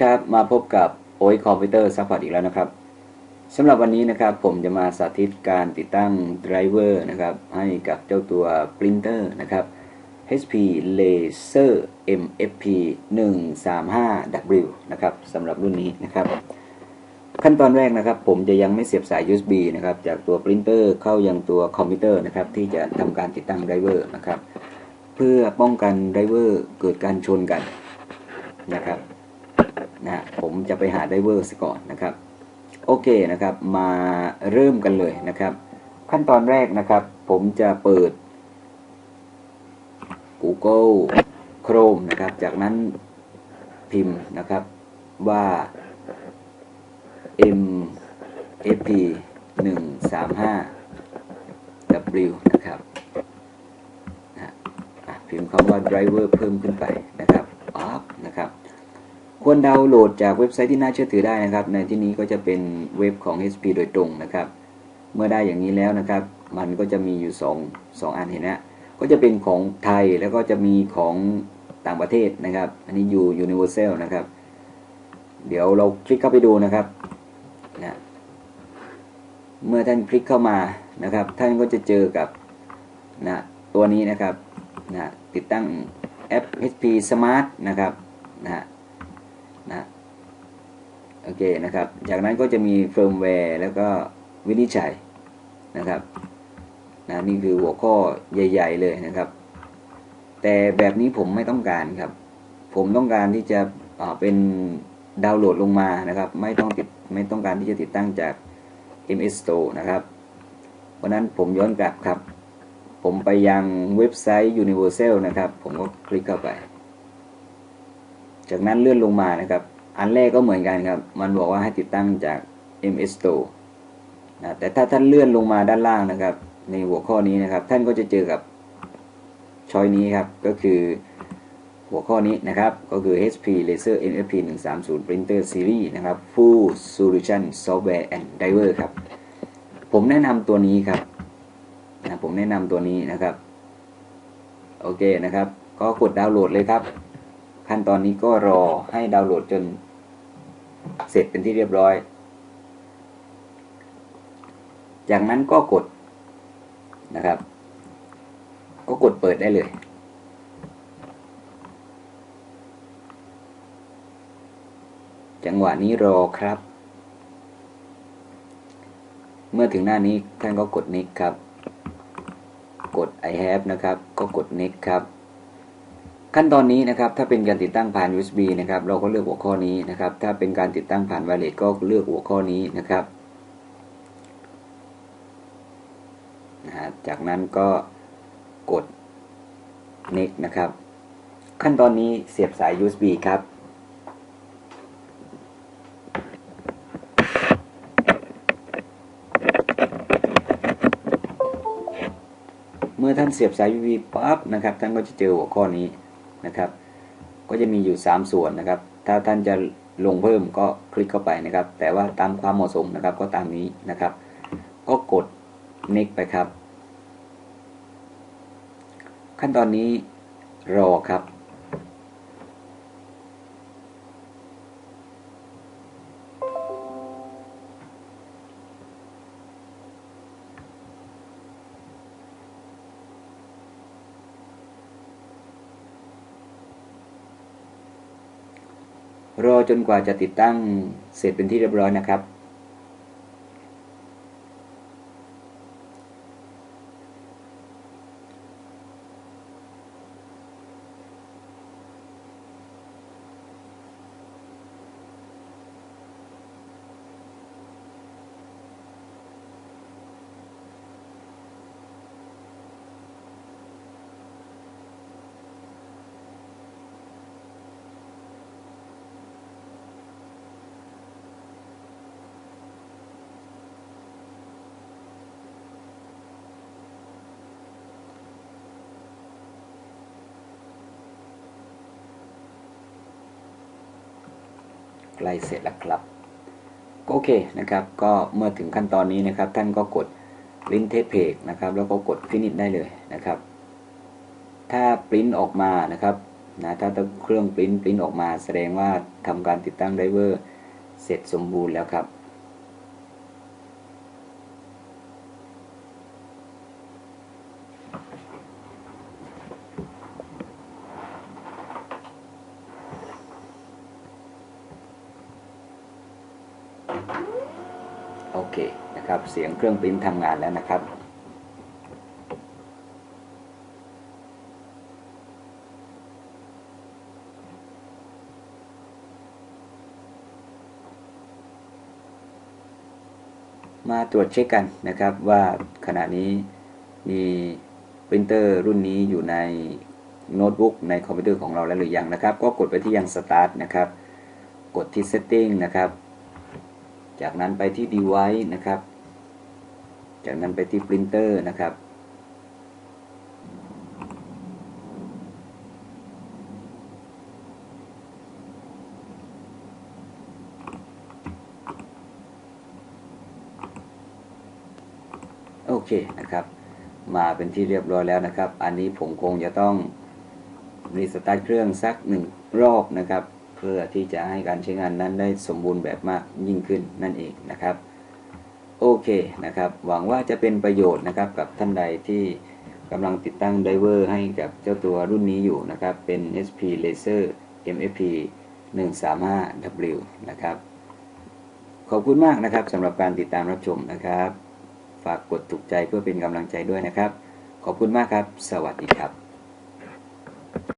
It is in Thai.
ครับมาพบกับโอ้ยคอมพิวเตอร์ซัพพอร์ตอีกแล้วนะครับสำหรับวันนี้นะครับผมจะมาสาธิตการติดตั้งไดรเวอร์นะครับให้กับเจ้าตัวปรินเตอร์นะครับ HP Laser MFP 135W นะครับสำหรับรุ่นนี้นะครับ ขั้นตอนแรกนะครับ ผมจะยังไม่เสียบสาย USB นะครับจากตัวปรินเตอร์เข้ายังตัวคอมพิวเตอร์นะครับที่จะทำการติดตั้งไดรเวอร์นะครับเพื่อป้องกันไดรเวอร์เกิดการชนกันนะครับ นะผมจะไปหาไดเวอร์ซะก่อนนะครับโอเคนะครับมาเริ่มกันเลยนะครับ ขั้นตอนแรกนะครับ ผมจะเปิด Google Chrome นะครับ จากนั้นพิมพ์นะครับว่า mfp 135 w นะครับนะพิมพ์คำว่า driver เพิ่มขึ้นไปนะครับ ควรดาวน์โหลดจากเว็บไซต์ที่น่าเชื่อถือได้นะครับ ในที่นี้ก็จะเป็นเว็บของ HP โดยตรงนะครับ เมื่อได้อย่างนี้แล้วนะครับ มันก็จะมีอยู่ 2 2 อันเห็นนะก็จะเป็นของไทยแล้วก็จะมีของต่างประเทศนะครับ อันนี้อยู่ Universal นะครับ เดี๋ยวเราคลิกเข้าไปดูนะครับนะเมื่อท่านคลิกเข้ามานะครับ ท่านก็จะเจอกับนะตัวนี้นะครับนะติดตั้งแอป HP Smart นะครับนะ นะโอเคนะครับ จากนั้นก็จะมีเฟิร์มแวร์แล้วก็วินิจฉัยนะครับนะนี่คือหัวข้อใหญ่ ๆ เลยนะครับ แต่แบบนี้ผมไม่ต้องการครับ ผมต้องการที่จะเป็นดาวน์โหลดลงมานะครับ ไม่ต้องติดไม่ต้องการที่จะติดตั้งจาก MS Store นะครับเพราะนั้นผมย้อนกลับครับ ผมไปยังเว็บไซต์ Universal นะครับ ผมก็คลิกเข้าไป จากนั้นเลื่อนลงมานะครับ อันแรกก็เหมือนกันครับ มันบอกว่าให้ติดตั้งจาก MS Store นะแต่ถ้าท่านเลื่อนลงมาด้านล่างนะครับ ในหัวข้อนี้นะครับ ท่านก็จะเจอกับช้อยนี้ครับ ก็คือหัวข้อนี้นะครับ ก็คือ HP Laser MFP 130 Printer Series นะครับ Full Solution Software and Driver ครับ ผมแนะนำตัวนี้ครับนะผมแนะนำตัวนี้นะครับ โอเคนะครับ ก็กดดาวน์โหลดเลยครับ ขั้นตอนนี้ก็รอให้ดาวน์โหลดจนเสร็จเป็นที่เรียบร้อย จากนั้นก็กดนะครับ ก็กดเปิดได้เลยจังหวะนี้รอครับ เมื่อถึงหน้านี้ท่านก็กด next ครับ กด I have นะครับ ก็กด next ครับ ขั้นตอนนี้นะครับถ้าเป็นการติดตั้งผ่าน USB นะครับเราก็เลือกหัวข้อนี้นะครับ ถ้าเป็นการติดตั้งผ่านไวเลสก็เลือกหัวข้อนี้นะครับนะจากนั้นก็กด next นะครับ ขั้นตอนนี้เสียบสาย USB ครับเมื่อท่านเสียบสาย USB ปั๊บนะครับ ท่านก็จะเจอหัวข้อนี้ นะครับ ก็จะมีอยู่ 3 ส่วนนะครับ ถ้าท่านจะลงเพิ่มก็คลิกเข้าไปนะครับ แต่ว่าตามความเหมาะสมนะครับก็ตามนี้นะครับ ก็กด next ไปครับ ขั้นตอนนี้รอครับ รอจนกว่าจะติดตั้งเสร็จเป็นที่เรียบร้อยนะครับ กล้เสร็จแล้วครับโอเคนะครับ ก็เมื่อถึงขั้นตอนนี้นะครับ ท่านก็กดลิ้นเทปเพกนะครับ แล้วก็กดฟินิชได้เลยนะครับ ถ้าปริ้นออกมานะครับนะถ้าต้องเครื่องปริ้นปริ้นออกมา แสดงว่าทำการติดตั้งไดเวอร์เสร็จสมบูรณ์แล้วครับ โอเคนะครับ เสียงเครื่องปริ้นทำงานแล้วนะครับมาตรวจเช็คกันนะครับว่าขณะนี้มีปรินเตอร์รุ่นนี้อยู่ในโน้ตบุ๊กในคอมพิวเตอร์ของเราแล้วหรือยังนะครับ ก็กดไปที่ยัง Start นะครับ กดที่ Setting นะครับ จากนั้นไปที่ Device นะครับ จากนั้นไปที่ Printer นะครับ โอเคนะครับ มาเป็นที่เรียบร้อยแล้วนะครับ อันนี้ผมคงจะต้องรีสตาร์ทเครื่องสักหนึ่งรอบนะครับ พื่อที่จะให้การใช้งานนั้นได้สมบูรณ์แบบมากยิ่งขึ้นนั่นเองนะครับ โอเคนะครับ หวังว่าจะเป็นประโยชน์นะครับกับท่านใดที่กำลังติดตั้งไดเวอร์ให้กับเจ้าตัวรุ่นนี้อยู่นะครับ เป็น SP Laser MFP 135W นะครับ ขอบคุณมากนะครับสำหรับการติดตามรับชมนะครับ ฝากกดถูกใจเพื่อเป็นกำลังใจด้วยนะครับ ขอบคุณมากครับ สวัสดีครับ